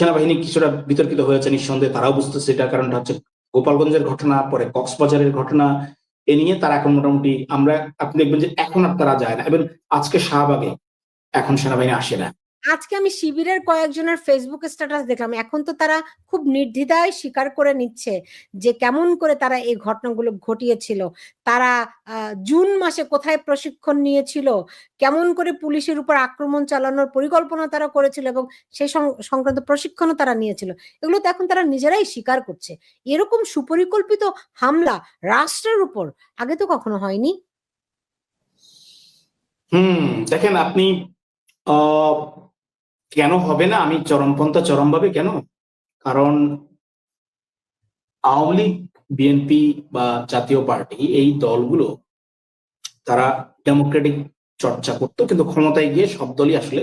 সেনাবাহিনী কিছুটা বিতর্কিত হয়েছে নিঃসন্দেহে, তারাও বুঝতেছে এটা কারণটা হচ্ছে গোপালগঞ্জের ঘটনা, পরে কক্সবাজারের ঘটনা, এ নিয়ে তারা এখন মোটামুটি আমরা, আপনি দেখবেন যে এখন আর তারা যায় না। এবং আজকে শাহবাগে এখন সেনাবাহিনী আসে না। আজকে আমি শিবিরের কয়েকজনের ফেসবুক স্ট্যাটাস দেখলাম। এখন তো তারা খুব নির্দ্বিধায় স্বীকার করে নিচ্ছে যে কেমন করে তারা এই ঘটনাগুলো ঘটিয়েছিল। তারা জুন মাসে কোথায় প্রশিক্ষণ নিয়েছিল? কেমন করে পুলিশের উপর আক্রমণ চালানোর পরিকল্পনা তারা করেছিল এবং সেই সংক্রান্ত প্রশিক্ষণও তারা নিয়েছিল। এগুলো তো এখন তারা নিজেরাই স্বীকার করছে। এরকম সুপরিকল্পিত হামলা রাষ্ট্রের উপর আগে তো কখনো হয়নি। হুম, দেখেন আপনি কেন হবে না? আমি চরমপন্থা চরমভাবে কেন? কারণ আওয়ামী লীগ বিএনপি বা জাতীয় পার্টি এই দলগুলো তারা ডেমোক্রেটিক চর্চা করতো কিন্তু ক্ষমতায় গিয়ে সব দলই আসলে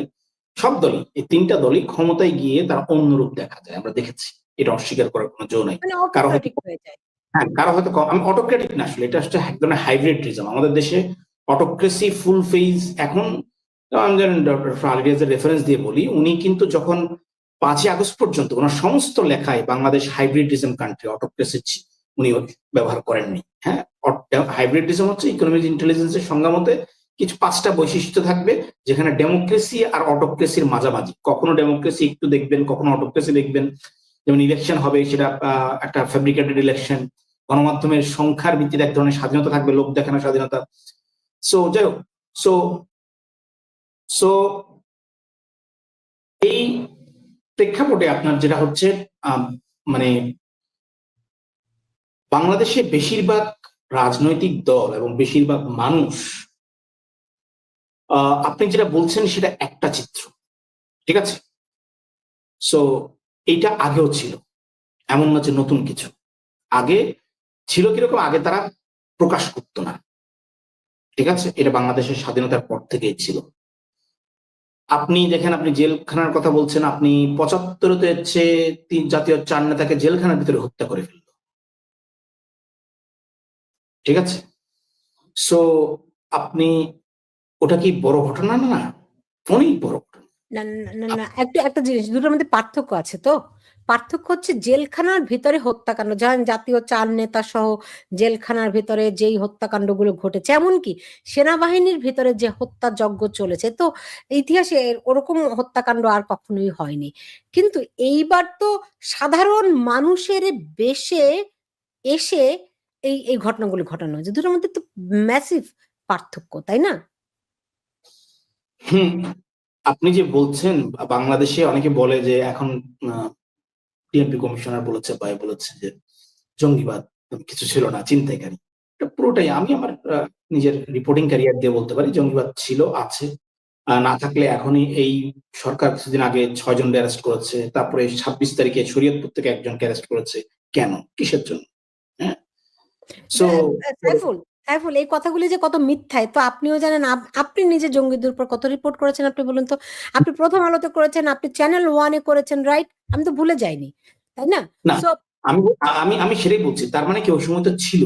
সব দলই এই তিনটা দলই ক্ষমতায় গিয়ে তারা অন্যরূপ দেখা যায় আমরা দেখেছি। এটা অস্বীকার করার কোনো জো নাই। মানে কারও হয়তো- হয়ে কারও হয়তো আমি অটোক্রেটিক না আসলে এটা হচ্ছে এক ধরনের হাইব্রিডিজম আমাদের দেশে অটোক্রেসি ফুল ফেজ এখন আমি জানেন ডক্টর আলিয়াজের রেফারেন্স দিয়ে বলি, উনি কিন্তু যখন পাঁচই আগস্ট পর্যন্ত ওনার সমস্ত লেখায় বাংলাদেশ হাইব্রিডিজম কান্ট্রি অটোক্রেসি উনি ব্যবহার করেননি। হ্যাঁ? হাইব্রিডিজম হচ্ছে ইকোনমিক ইন্টেলিজেন্সের সংজ্ঞা মতে কিছু পাঁচটা বৈশিষ্ট্য থাকবে, যেখানে ডেমোক্রেসি আর অটোক্রেসির মাঝামাঝি। কখনো ডেমোক্রেসি একটু দেখবেন, কখনো অটোক্রেসি দেখবেন। যেমন ইলেকশন হবে, সেটা একটা ফেব্রিকেটেড ইলেকশন গণমাধ্যমের সংখ্যার ভিত্তিতে এক ধরনের স্বাধীনতা থাকবে, লোক দেখানোর স্বাধীনতা। সো যাই হোক সো সো এই প্রেক্ষাপটে আপনার যেটা হচ্ছে মানে বাংলাদেশে বেশিরভাগ রাজনৈতিক দল এবং বেশিরভাগ মানুষ আপনি যেটা বলছেন সেটা একটা চিত্র, ঠিক আছে? সো এইটা আগেও ছিল, এমন না যে নতুন কিছু। আগে ছিল কীরকম? আগে তারা প্রকাশ করতো না, ঠিক আছে? এটা বাংলাদেশের স্বাধীনতার পর থেকেই ছিল। আপনি দেখেন আপনি জেলখানার কথা বলছেন আপনি পঁচাত্তরতে হচ্ছে তিন জাতীয় চার নেতাকে জেলখানার ভিতরে হত্যা করে ফেলল। ঠিক আছে? সো আপনি ওটা কি বড় ঘটনা না? না অনেক বড় ঘটনা। না, না না একটু একটা জিনিস দুটোর মধ্যে পার্থক্য আছে তো? পার্থক্য হচ্ছে জেলখানার ভিতরে হত্যাকাণ্ড যেমন জাতীয় চার নেতা সহ জেলখানার ভিতরে যেই হত্যাকাণ্ডগুলো ঘটেছে। এমনকি সেনাবাহিনীর ভিতরে যে হত্যাযজ্ঞ চলেছে, তো ইতিহাসে ওরকম হত্যাকাণ্ড আর কখনোই হয়নি। কিন্তু এইবার তো সাধারণ মানুষের বেশে এসে এই এই ঘটনাগুলো ঘটানো হয়েছে। দুটোর মধ্যে তো ম্যাসিভ পার্থক্য, তাই না? আপনি যে বলছেন, বাংলাদেশে অনেকে বলে যে এখন টিএমপি কমিশনার বলেছে বা বলেছে যে জঙ্গিবাদ কিছু ছিল না চিন্তাইকারী এটা পুরোটাই আমি আমার নিজের রিপোর্টিং ক্যারিয়ার দিয়ে বলতে পারি জঙ্গিবাদ ছিল আছে। না থাকলে এখনই এই সরকার কিছুদিন আগে ছয় জনকে অ্যারেস্ট করেছে তারপরে ছাব্বিশ তারিখে শরীয়তপুর থেকে একজনকে অ্যারেস্ট করেছে। কেন? কিসের জন্য? হ্যাঁ? সো সাইফুল এই কথাগুলি যে কত মিথ্যায় তো আপনিও জানেন আপনি নিজে জঙ্গিদের উপর কত রিপোর্ট করেছেন আপনি বলুন তো? আপনি প্রথম আলোতে করেছেন আপনি চ্যানেল ওয়ানে করেছেন রাইট আমি তো ভুলে যাইনি তাই না। আমি আমি আমি সেটাই বলছি তার মানে কি ওই সময় তো ছিল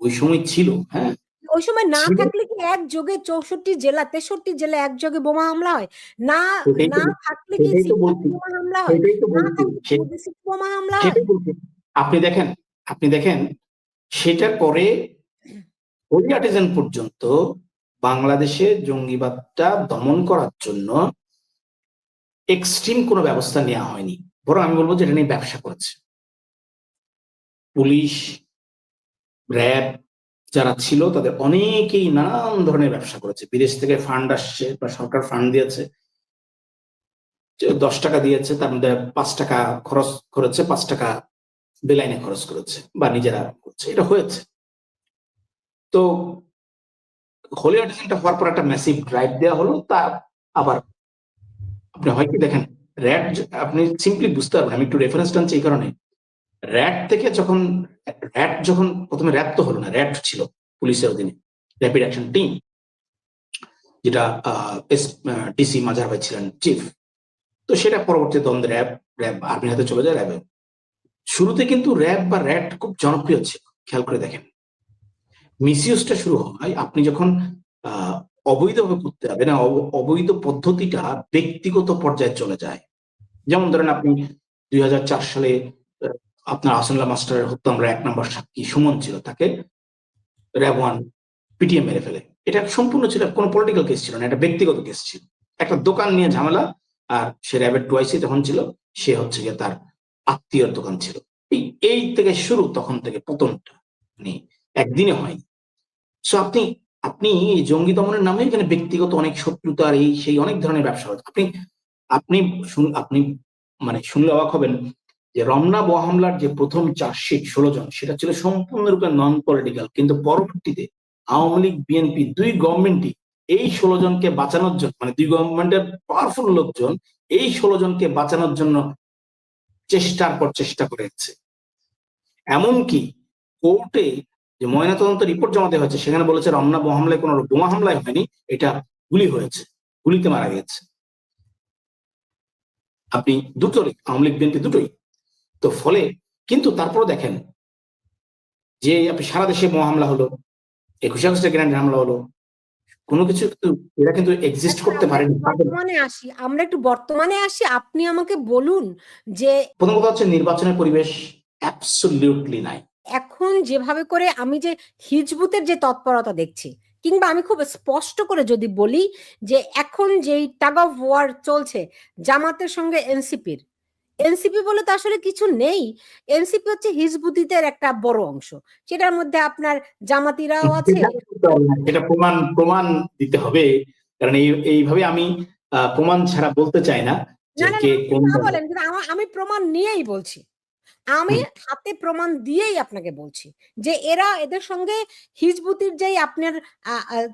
ওই সময় ছিল হ্যাঁ? ওই সময় না থাকলে কি এক যোগে চৌষট্টি জেলা তেষট্টি জেলা এক যোগে বোমা হামলা হয়? না না থাকলে কি। বোমা হামলা হয়? না বলছি থাকলে বোমা হামলা হয়? আপনি দেখেন আপনি দেখেন সেটার পরে আর্টিজান পর্যন্ত বাংলাদেশে জঙ্গিবাদটা দমন করার জন্য এক্সট্রিম কোনো ব্যবস্থা নেওয়া হয়নি। বরং আমি বলব যে এটা নিয়ে ব্যবসা করেছে। পুলিশ, র্যাব যারা ছিল তাদের অনেকেই নানান ধরনের ব্যবসা করেছে। বিদেশ থেকে ফান্ড আসছে বা সরকার ফান্ড দিয়েছে। দশ টাকা দিয়েছে, তার মধ্যে পাঁচ টাকা খরচ করেছে, পাঁচ টাকা বেলাইনে খরচ করেছে বা নিজেরা করছে। এটা হয়েছে। তো হোলি আর্টিজেনটা হওয়ার পর একটা ম্যাসিভ ড্রাইভ দেওয়া হলো, তা আবার আপনি হয় কি দেখেন র্যাট আপনি সিম্পলি বুঝতে পারবেন, আমি একটু রেফারেন্স টানছি এই কারণে। র্যাট থেকে যখন র্যাট যখন প্রথমে র্যাট তো হলো না র্যাট ছিল পুলিশের অধীনে র্যাপিড অ্যাকশন টিম যেটা ডিসি মাজার ভাই ছিলেন চিফ তো সেটা পরবর্তী দ্বন্দ্বে র্যাব র্যাব আর্মির হাতে চলে যায় র্যাবে শুরুতে কিন্তু র্যাব বা র্যাট খুব জনপ্রিয় ছিল, খেয়াল করে দেখেন। মিসইউজটা শুরু হয়, আপনি যখন অবৈধভাবে করতে হবে না অব- অবৈধ পদ্ধতিটা ব্যক্তিগত পর্যায়ে চলে যায়। যেমন ধরেন আপনি দুই হাজার চার সালে আপনার আসনুল্লাহ মাস্টারের হত্যা আমরা এক নম্বর সাক্ষী সুমন ছিল, তাকে র্যাব ওয়ান পিটিএম মেরে ফেলে। এটা সম্পূর্ণ ছিল, কোনো পলিটিক্যাল কেস ছিল না, এটা ব্যক্তিগত কেস ছিল। একটা দোকান নিয়ে ঝামেলা, আর সে র্যাবের টুয়াইসি তখন ছিল, সে হচ্ছে গিয়ে তার আত্মীয়র দোকান ছিল। এই এই থেকে শুরু, তখন থেকে পতনটা মানে একদিনে হয়নি। সো আপনি আপনি জঙ্গি দমনের নামে এখানে ব্যক্তিগত অনেক শত্রুতা আর এই সেই অনেক ধরনের ব্যবসা হচ্ছে। আপনি আপনি আপনি মানে শুনলে অবাক হবেন যে রমনা বোমা হামলার যে প্রথম চার্জশিট ষোলো জন, সেটা ছিল সম্পূর্ণরূপে নন পলিটিক্যাল কিন্তু পরবর্তীতে আওয়ামী লীগ বিএনপি দুই গভর্নমেন্টই এই ষোলো জনকে বাঁচানোর জন্য মানে দুই গভর্নমেন্টের পাওয়ারফুল লোকজন এই ষোলো জনকে বাঁচানোর জন্য চেষ্টার পর চেষ্টা করেছে এমনকি কোর্টে যে ময়নাতদন্ত রিপোর্ট জমা দেওয়া হয়েছে সেখানে বলেছে রমনা বোমা হামলায় কোনো বোমা হামলায় হয়নি এটা গুলি হয়েছে গুলিতে মারা গেছে। আপনি দুটোরই আওয়ামী লীগ বিএনপি দুটোই। তো ফলে কিন্তু তারপরে দেখেন যে আপনি সারা দেশে বোমা হামলা হলো একুশে আগস্টে গ্র্যান্ড হামলা হলো কোনো কিছু কিন্তু এরা কিন্তু এক্সিস্ট করতে আমরা পারেনি বর্তমানে আসি আমরা একটু বর্তমানে আসি আপনি আমাকে বলুন যে প্রথম কথা হচ্ছে নির্বাচনের পরিবেশ অ্যাবসলিউটলি নাই। এখন যেভাবে করে আমি যে হিজবুতের যে তৎপরতা দেখছি কিংবা আমি খুব স্পষ্ট করে যদি বলি যে এখন যেই টাগ অফ ওয়ার চলছে জামাতের সঙ্গে এনসিপির এনসিপি বলে তো আসলে কিছু নেই। এনসিপি হচ্ছে হিজবুতিদের একটা বড় অংশ সেটার মধ্যে আপনার জামাতিরাও আছে। এটা প্রমাণ প্রমাণ দিতে হবে কারণ এইভাবে আমি প্রমাণ ছাড়া বলতে চাই না আমি প্রমাণ নিয়েই বলছি। আমি হাতে প্রমাণ দিয়েই আপনাকে বলছি যে এরা এদের সঙ্গে হিজবুতির যেই আপনার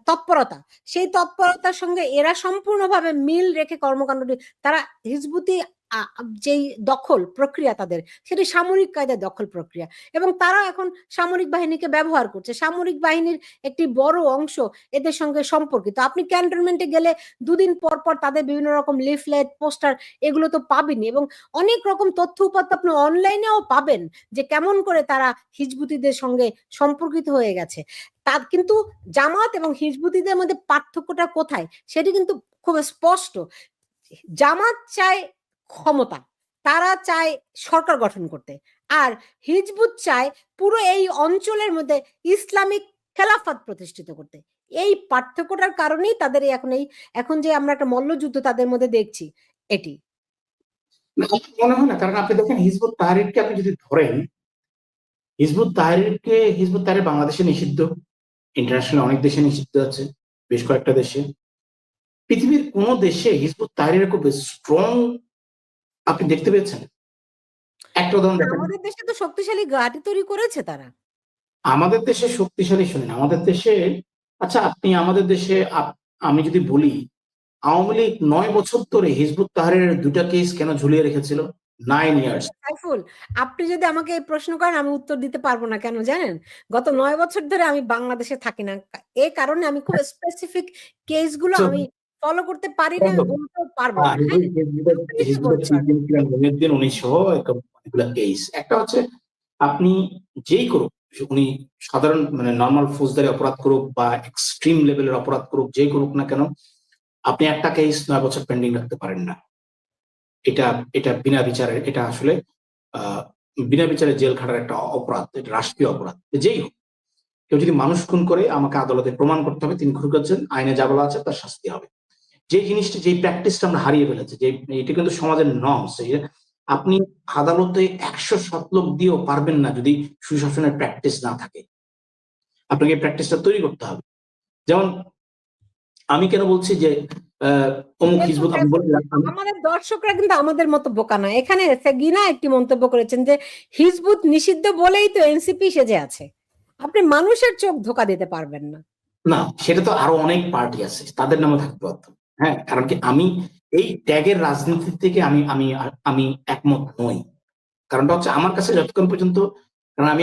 তৎপরতা সেই তৎপরতার সঙ্গে এরা সম্পূর্ণভাবে মিল রেখে কর্মকাণ্ডটি তারা হিজবুতি যেই দখল প্রক্রিয়া তাদের, সেটি সামরিক কায়দায় দখল প্রক্রিয়া। এবং তারা এখন সামরিক বাহিনীকে ব্যবহার করছে। সামরিক বাহিনীর একটি বড় অংশ এদের সঙ্গে সম্পর্কিত। আপনি ক্যান্টনমেন্টে গেলে দুদিন পর পর তাদের বিভিন্ন রকম লিফলেট, পোস্টার এগুলো তো পাবেনই এবং অনেক রকম তথ্য উপাত্ত আপনি অনলাইনেও পাবেন যে কেমন করে তারা হিজবুতিদের সঙ্গে সম্পর্কিত হয়ে গেছে। তার কিন্তু জামাত এবং হিজবুতিদের মধ্যে পার্থক্যটা কোথায়? সেটি কিন্তু খুব স্পষ্ট। জামাত চায় ক্ষমতা। তারা চায় সরকার গঠন করতে। আর হিজবুত চায় পুরো এই অঞ্চলের মধ্যে ইসলামিক খেলাফাত প্রতিষ্ঠিত করতে। এই পার্থক্যটার কারণেই তাদের এখন এই, এখন যে আমরা একটা মল্লযুদ্ধ তাদের মধ্যে দেখছি, এটি। মনে হয় না, কারণ আপনি দেখেন হিজবুত তাহরিরকে আপনি যদি ধরেন, হিজবুত তাহরিরকে, হিজবুত তাহরির বাংলাদেশে নিষিদ্ধ ইন্টারন্যাশনাল অনেক দেশে নিষিদ্ধ আছে, বেশ কয়েকটা দেশে। পৃথিবীর কোন দেশে হিজবুত তাহরিরের খুব স্ট্রং আপনি দেখতে পেয়েছেন? একটা উদাহরণ দেখেন আমাদের দেশে তো শক্তিশালী ঘাঁটি তৈরি করেছে তারা। আমাদের দেশে শক্তিশালী শুনেন আমাদের দেশে আচ্ছা আপনি আমাদের দেশে আমি যদি বলি আওয়ামী লীগ নয় বছর ধরে হিজবুত তাহারের দুটা কেস কেন ঝুলিয়ে রেখেছিল? নাইন ইয়ার্স সাইফুল আপনি যদি আমাকে এই প্রশ্ন করেন আমি উত্তর দিতে পারব না কেন জানেন? গত নয় বছর ধরে আমি বাংলাদেশে থাকি না। এই কারণে আমি খুব স্পেসিফিক কেসগুলো আমি ফলো করতে পারি না বলতেও পারব না। উনি সহ কেস একটা হচ্ছে আপনি যেই করুক উনি সাধারণ মানে নর্মাল ফৌজদারি অপরাধ করুক বা এক্সট্রিম লেভেলের অপরাধ করুক যেই করুক না কেন আপনি একটা কেস নয় বছর পেন্ডিং রাখতে পারেন না। এটা এটা বিনা বিচারে এটা আসলে আহ বিনা বিচারে জেল খাটার একটা অপরাধ এটা রাষ্ট্রীয় অপরাধ যেই হোক। কেউ যদি মানুষ খুন করে আমাকে আদালতে প্রমাণ করতে হবে তিনি খুন করছেন আইনে যা বলা আছে তার শাস্তি হবে। যে জিনিসটা যে প্র্যাকটিসটা আমরা হারিয়ে ফেলেছি যে এটা কিন্তু সমাজের নর্মস আপনি আদালতে একশো সাত লোক দিয়েও পারবেন না যদি সুশাসনের প্র্যাকটিস না থাকে। আপনাকে প্র্যাকটিসটা তৈরি করতে হবে। যেমন আমি কেন বলছি যে অমুক হিজবুত আমাদের দর্শকরা কিন্তু আমাদের মতো বোকা নয়। এখানে সেগিনা একটি মন্তব্য করেছেন যে হিজবুত নিষিদ্ধ বলেই তো এনসিপি সেজে আছে। আপনি মানুষের চোখ ধোকা দিতে পারবেন না। না সেটা তো আরও অনেক পার্টি আছে তাদের নামে থাকতে পারতো। হ্যাঁ কারণ কি আমি এই ট্যাগের রাজনীতি থেকে আমি আমি আমি একমত নই। কারণটা হচ্ছে আমার কাছে যতক্ষণ পর্যন্ত কারণ আমি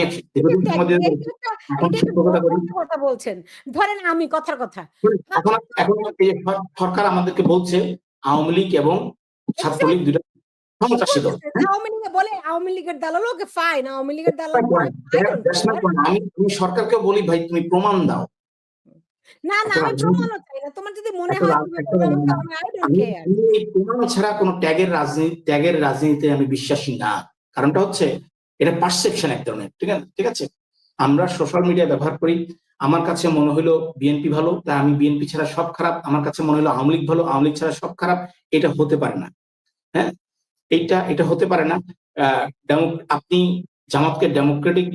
কথা বলছেন। ধরেন আমি কথার কথা। এখন সরকার আমাদেরকে বলছে আওয়ামী লীগ এবং ছাত্রলীগ দুটা. আমি সরকারকে বলি ভাই তুমি প্রমাণ দাও। না না আমি প্রমাণও চাই না। তোমার যদি মনে হয় রা- তুমি একটা বলো, রা- আমি I don't আমি care. আমি এই প্রমাণ ছাড়া কোনো ট্যাগের রাজনীতি ট্যাগের রাজনীতিতে আমি বিশ্বাসী না। কারণটা হচ্ছে এটা পারসেপশন এক ধরনের ঠিক আছে ঠিক আছে? আমরা সোশ্যাল মিডিয়া ব্যবহার করি। আমার কাছে মনে হলো বিএনপি ভালো তাই আমি বিএনপি ছাড়া সব খারাপ। আমার কাছে মনে হলো আওয়ামী লীগ ভালো আওয়ামী লীগ ছাড়া সব খারাপ। এটা হতে পারে না হ্যাঁ? এইটা এটা হতে পারে না। আপনি জামাতকে ডেমোক্রেটিক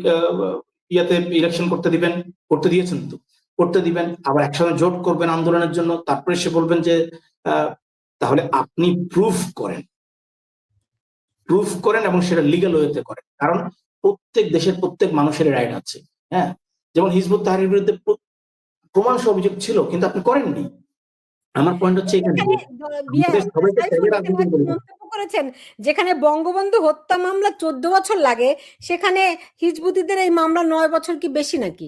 ইয়াতে ইলেকশন করতে দিবেন করতে দিয়েছেন তো। করতে দিবেন আবার একসঙ্গে জোট করবেন আন্দোলনের জন্য তারপরে সে বলবেন যে তাহলে আপনি প্রুফ করেন। প্রুফ করেন এবং সেটা লিগাল ওয়েতে করেন। কারণ প্রত্যেক দেশের প্রত্যেক মানুষের রাইট আছে হ্যাঁ? যেমন হিজবুত তাহারির বিরুদ্ধে প্রমাণ সহ অভিযোগ ছিল কিন্তু আপনি করেননি। আমার পয়েন্ট হচ্ছে এখানে করেছেন যেখানে বঙ্গবন্ধু হত্যা মামলা চোদ্দ বছর লাগে সেখানে হিজবুতিদের এই মামলা নয় বছর কি বেশি নাকি?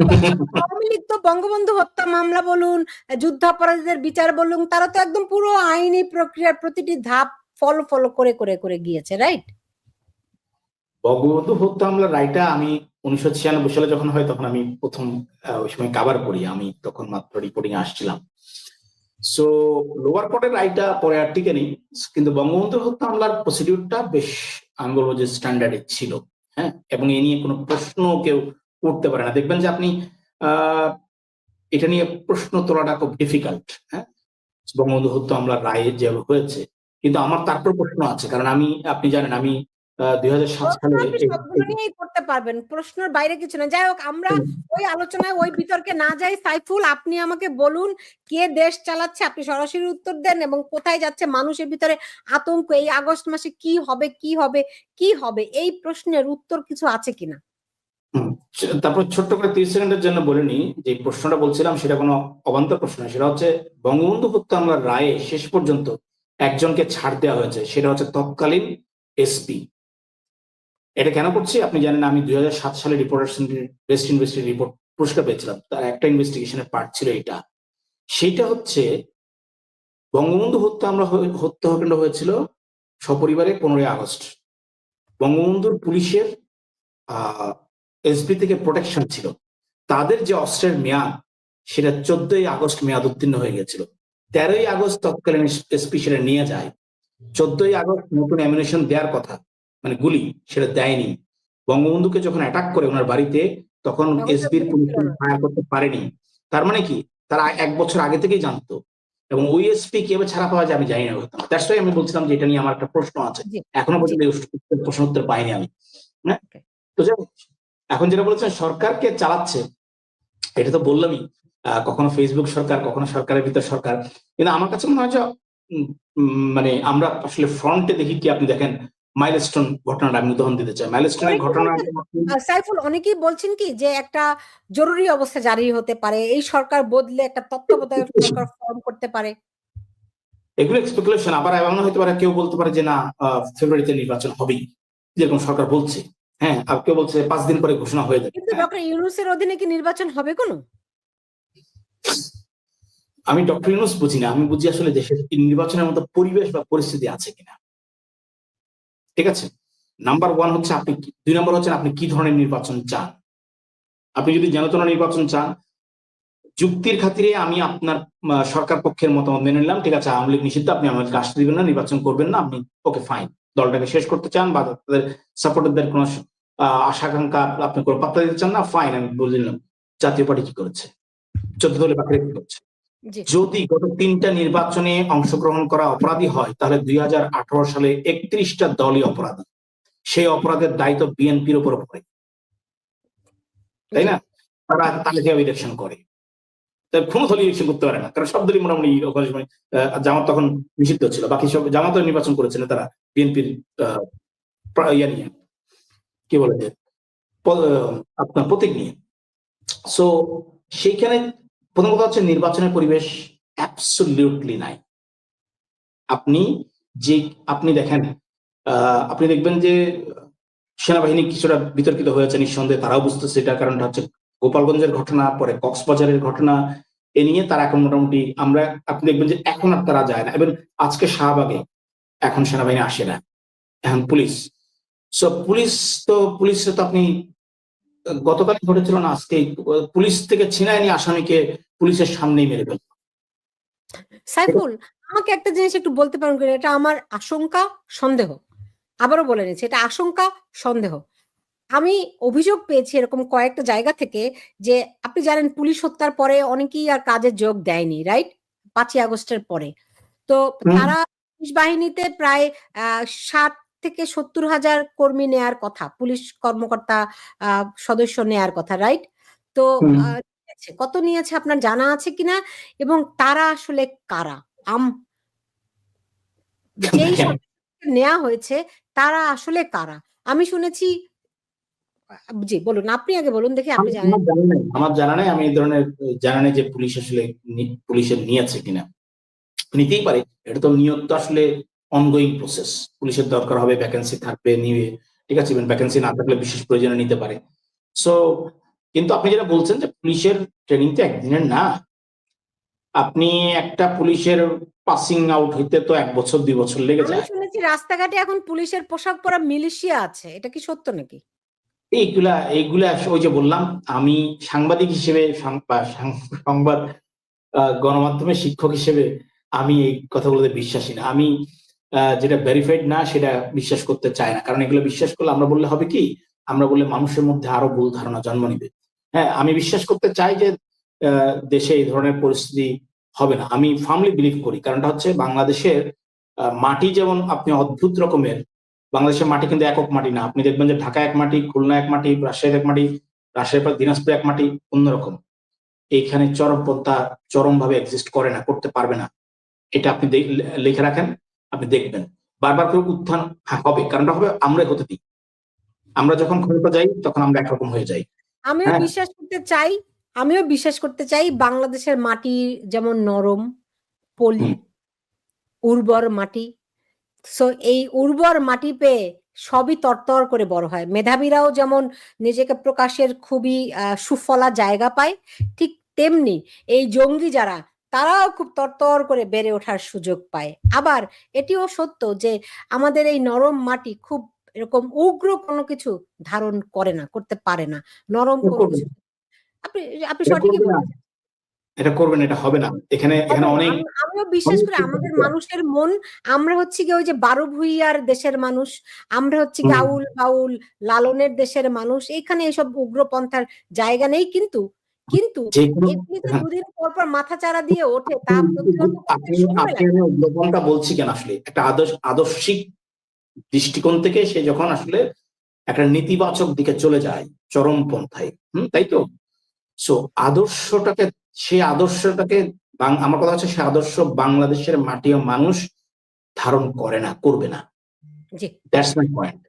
আওয়ামী লীগ তো বঙ্গবন্ধু হত্যা মামলা বলুন, যুদ্ধাপরাধীদের বিচার বলুন, তারা তো একদম পুরো আইনি প্রক্রিয়ার প্রতিটি ধাপ ফলো ফলো করে করে করে গিয়েছে রাইট বঙ্গবন্ধু হত্যা মামলার রায়টা আমি উনিশশো ছিয়ানব্বই সালে যখন হয়, তখন আমি প্রথম ওই সময় কাবার করি। আমি তখন মাত্র রিপোর্টিং আসছিলাম। সো লোয়ার কোর্টের রায়টা পরে আর টিকে নেই। কিন্তু বঙ্গবন্ধু হত্যা মামলার প্রসিডিউরটা বেশ, আমি বলব যে স্ট্যান্ডার্ডের ছিল হ্যাঁ? এবং এ নিয়ে কোনো প্রশ্ন কেউ করতে পারে না। দেখবেন যে আপনি আহ এটা নিয়ে প্রশ্ন তোলাটা খুব ডিফিকাল্ট হ্যাঁ? বঙ্গবন্ধু হত্যা মামলার রায় যে হয়েছে কিন্তু আমার তারপর প্রশ্ন আছে কারণ আমি আপনি জানেন আমি দুই হাজার সাত সালে করতে পারবেন প্রশ্নের বাইরে কিছু না। যাই হোক আমরা ওই আলোচনায় ওই বিতর্কে না যাই সাইফুল আপনি আমাকে বলুন কে দেশ চালাচ্ছে? আপনি সরাসরি উত্তর দেন এবং কোথায় যাচ্ছে মানুষের ভিতরে আতঙ্ক? এই আগস্ট মাসে কি হবে কি হবে কি হবে? এই প্রশ্নের উত্তর কিছু আছে কিনা? তারপর ছোট্ট করে তিরিশ সেকেন্ডের জন্য বলে নি যে প্রশ্নটা বলছিলাম সেটা কোনো অবান্তর প্রশ্ন সেটা হচ্ছে বঙ্গবন্ধু হত্যা মামলার রায়ে শেষ পর্যন্ত একজনকে ছাড় দেওয়া হয়েছে, সেটা হচ্ছে তৎকালীন এসপি এটা কেন করছি? আপনি জানেন আমি দুই হাজার সাত সালে রিপোর্টার বেস্ট ইনভেস্টিগেশন রিপোর্ট পুরস্কার পেয়েছিলাম, তার একটা ইনভেস্টিগেশনের পার্ট ছিল এটা। সেটা হচ্ছে বঙ্গবন্ধু হত্যা আমরা হত্যাকাণ্ড হয়েছিল সপরিবারে পনেরোই আগস্ট। বঙ্গবন্ধুর পুলিশের এসবি থেকে প্রোটেকশন ছিল। তাদের যে অস্ত্রের মেয়াদ সেটা চোদ্দই আগস্ট মেয়াদ উত্তীর্ণ হয়ে গেছিল তেরোই আগস্ট তৎকালীন এসপি সেটা নিয়ে যায়। চোদ্দই আগস্ট নতুন অ্যামিনেশন দেওয়ার কথা মানে গুলি সেটা দেয়নি। বঙ্গবন্ধুকে যখন অ্যাটাক করে ওনার বাড়িতে তখন এসবির পুলিশ ফায়ার করতে পারেনি। তার মানে কি? তারা এক বছর আগে থেকেই জানতো। এবং ওই এসপি কীভাবে ছাড়া পাওয়া যায় আমি জানি না দ্যাটস ওয়াই আমি বলছিলাম যে এটা নিয়ে আমার একটা প্রশ্ন আছে। এখনও পর্যন্ত প্রশ্ন উত্তর পাইনি আমি। হ্যাঁ. তো যাই এখন যেটা বলেছেন সরকারকে চালাচ্ছে এটা তো বললামই কখনো ফেসবুক সরকার কখনো সরকারের ভিতর সরকার। কিন্তু আমার কাছে মনে হয় যে মানে আমরা আসলে ফ্রন্টে দেখি কি আপনি দেখেন মাইলস্টোন ঘটনাটা আমি উদাহরণ দিতে চাই। মাইলস্টোনের ঘটনা সাইফুল অনেকেই বলছেন কি যে একটা জরুরি অবস্থা জারি হতে পারে এই সরকার বদলে একটা তত্ত্বাবধায়ক সরকার ফর্ম করতে পারে। এগুলো স্পেকুলেশন আবার এমন হতে পারে কেউ বলতে পারে যে না ফেব্রুয়ারিতে নির্বাচন হবেই যেরকম সরকার বলছে। হ্যাঁ আর কেউ বলছে পাঁচ দিন পরে ঘোষণা হয়ে যাবে। কিন্তু ডক্টর ইউনুসের অধীনে কি নির্বাচন হবে কোনো? আমি ডক্টর ইউনুস বুঝি না আমি বুঝি আসলে দেশের নির্বাচনের মতো পরিবেশ বা পরিস্থিতি আছে কিনা। ঠিক আছে? নাম্বার ওয়ান হচ্ছে আপনি কি- দুই নম্বর হচ্ছে আপনি কি ধরনের নির্বাচন চান। আপনি যদি জনতন নির্বাচন চান যুক্তির খাতিরে আমি আপনার সরকার পক্ষের মতামত মেনে নিলাম ঠিক আছে? আওয়ামী লীগ নিষিদ্ধ আপনি আমাকে আসতে দিবেন না নির্বাচন করবেন না আপনি ওকে ফাইন দলটাকে শেষ করতে চান বা তাদের সাপোর্টারদের কোনো আহ, আশা আপনি কোনো পাত্তা দিতে চান না ফাইন আমি বলে দিলাম। জাতীয় পার্টি কি করেছে? চোদ্দ দলের পাখি কি করছে? যদি গত তিনটা নির্বাচনে অংশগ্রহণ করা অপরাধী হয় তাহলে দুই হাজার আঠারো সালে একত্রিশটা দলই অপরাধী। সেই অপরাধের দায়িত্ব বিএনপির উপর পড়ে। তাই না? তারা যেভাবে ইলেকশন করে। তাই কোনো দলই ইলেকশন করতে পারে না। কারণ সব দলই মোটামুটি সময় জামাত তখন নিষিদ্ধ ছিল। বাকি সব জামাত নির্বাচন করেছিল তারা, বিএনপির ইয়া নিয়ে। কি বলে যে আপনার প্রতীক নিয়ে। সো সেইখানে প্রথম কথা হচ্ছে নির্বাচনের পরিবেশ অ্যাবসলিউটলি নাই। আপনি যে, আপনি দেখেন আপনি দেখবেন যে, সেনাবাহিনী কিছুটা বিতর্কিত হয়েছে নিঃসন্দেহে, তারাও বুঝতেছে এটা কারণটা হচ্ছে গোপালগঞ্জের ঘটনা, পরে কক্সবাজারের ঘটনা, এ নিয়ে তারা এখন মোটামুটি আমরা আপনি দেখবেন যে এখন আর তারা যায় না। এবং আজকে শাহবাগে এখন সেনাবাহিনী আসে না। এখন পুলিশ। সো পুলিশ তো, পুলিশে তো আপনি, গতকাল ঘটেছিল না, আজকে পুলিশ থেকে ছিনায় নিয়ে আসামিকে পুলিশের সামনেই মেরে ফেল সাইফুল, আমাকে একটা জিনিস একটু বলতে পারেন? এটা আমার আশঙ্কা, সন্দেহ। আবারও বলে নিচ্ছি, এটা আশঙ্কা, সন্দেহ। আমি অভিযোগ পেয়েছি এরকম কয়েকটা জায়গা থেকে যে আপনি জানেন পুলিশ হত্যার পরে অনেকেই আর কাজে যোগ দেয়নি রাইট পাঁচই আগস্টের পরে। তো তারা পুলিশ বাহিনীতে প্রায় ষাট থেকে সত্তর হাজার কর্মী নেয়ার কথা পুলিশ কর্মকর্তা আহ, সদস্য নেয়ার কথা রাইট তো কত নিয়েছে আপনার জানা আছে কিনা? এবং তারা আসলে কারা? আম যেই নেওয়া হয়েছে তারা আসলে কারা? আমি শুনেছি জি বলুন আপনি আগে বলুন দেখি আপনি জানেন। আমার জানা নেই আমি এই ধরনের জানা নেই যে পুলিশ আসলে পুলিশের নিয়েছে কিনা। নিতেই পারে এটা তো নিয়োগ তো আসলে অনগোয়িং প্রসেস পুলিশের দরকার হবে ভ্যাকেন্সি থাকবে নিবে ঠিক আছে ভ্যাকেন্সি না থাকলে বিশেষ প্রয়োজনে নিতে পারে। সো কিন্তু আপনি যেটা বলছেন যে পুলিশের ট্রেনিং তো একদিনের না আপনি একটা পুলিশের পাসিং আউট হইতে তো এক বছর দুই বছর লেগে যায়। শুনেছি রাস্তাঘাটে এখন পুলিশের পোশাক পরা মিলিশিয়া আছে এটা কি সত্য নাকি? এইগুলা এইগুলা ওই যে বললাম, আমি সাংবাদিক হিসেবে সংবাদ গণমাধ্যমের শিক্ষক হিসেবে আমি এই কথাগুলোতে বিশ্বাসী না। আমি যেটা ভেরিফাইড না, সেটা বিশ্বাস করতে চাই না। কারণ এগুলো বিশ্বাস করলে আমরা বললে হবে কি? আমরা বললে মানুষের মধ্যে আরও ভুল ধারণা জন্ম নিবে। হ্যাঁ আমি বিশ্বাস করতে চাই যে দেশে এই ধরনের পরিস্থিতি হবে না। আমি ফার্মলি বিলিভ করি। কারণটা হচ্ছে বাংলাদেশের মাটি যেমন আপনি অদ্ভুত রকমের বাংলাদেশের মাটি কিন্তু একক মাটি না। আপনি দেখবেন যে ঢাকা এক মাটি খুলনা এক মাটি রাজশাহী এক মাটি রাজশাহীর পর দিনাজপুর এক মাটি অন্যরকম। এইখানে চরমপন্থা চরম ভাবে এক্সিস্ট করে না করতে পারবে না। এটা আপনি লিখে রাখেন আপনি দেখবেন। বারবার করে উত্থান হবে কারণটা হবে আমরাই হতে দিই। আমরা যখন ক্ষমতা যাই তখন আমরা একরকম হয়ে যাই। আমিও হ্যাঁ। বিশ্বাস করতে চাই আমিও বিশ্বাস করতে চাই বাংলাদেশের মাটি যেমন নরম পলি উর্বর মাটি সো এই উর্বর মাটি পেয়ে সবই তরতর করে বড় হয়। মেধাবীরাও যেমন নিজেকে প্রকাশের খুবই সুফলা জায়গা পায় ঠিক তেমনি এই জঙ্গি যারা তারাও খুব তরতর করে বেড়ে ওঠার সুযোগ পায়। আবার এটিও সত্য যে আমাদের এই নরম মাটি খুব এরকম উগ্র কোনো কিছু ধারণ করে না করতে পারে না। নরম কোনো কিছু। আপনি আপনি সঠিকই বলেছেন। এটা করবেন এটা হবে না। এখানে এখানে অনেক আমিও বিশ্বাস করি আমাদের মানুষের মন আমরা হচ্ছে কি ওই যে বারো ভুইয়ার দেশের মানুষ আমরা হচ্ছে কি আউল বাউল লালনের দেশের মানুষ এখানে এসব উগ্রপন্থার জায়গা নেই কিন্তু কিন্তু হ্যাঁ। দুদিন পর পর মাথা চারা দিয়ে ওঠে তা উদ্যোগনটা বলছি কেন আসলে? একটা আদর্শ আদর্শিক দৃষ্টিকোণ থেকে সে যখন আসলে একটা নেতিবাচক দিকে চলে যায় চরম পন্থায় হুম তাই তো? সো আদর্শটাকে সে আদর্শটাকে বাং- আমার কথা হচ্ছে সে আদর্শ বাংলাদেশের মাটি ও মানুষ ধারণ করে না করবে না। That's my point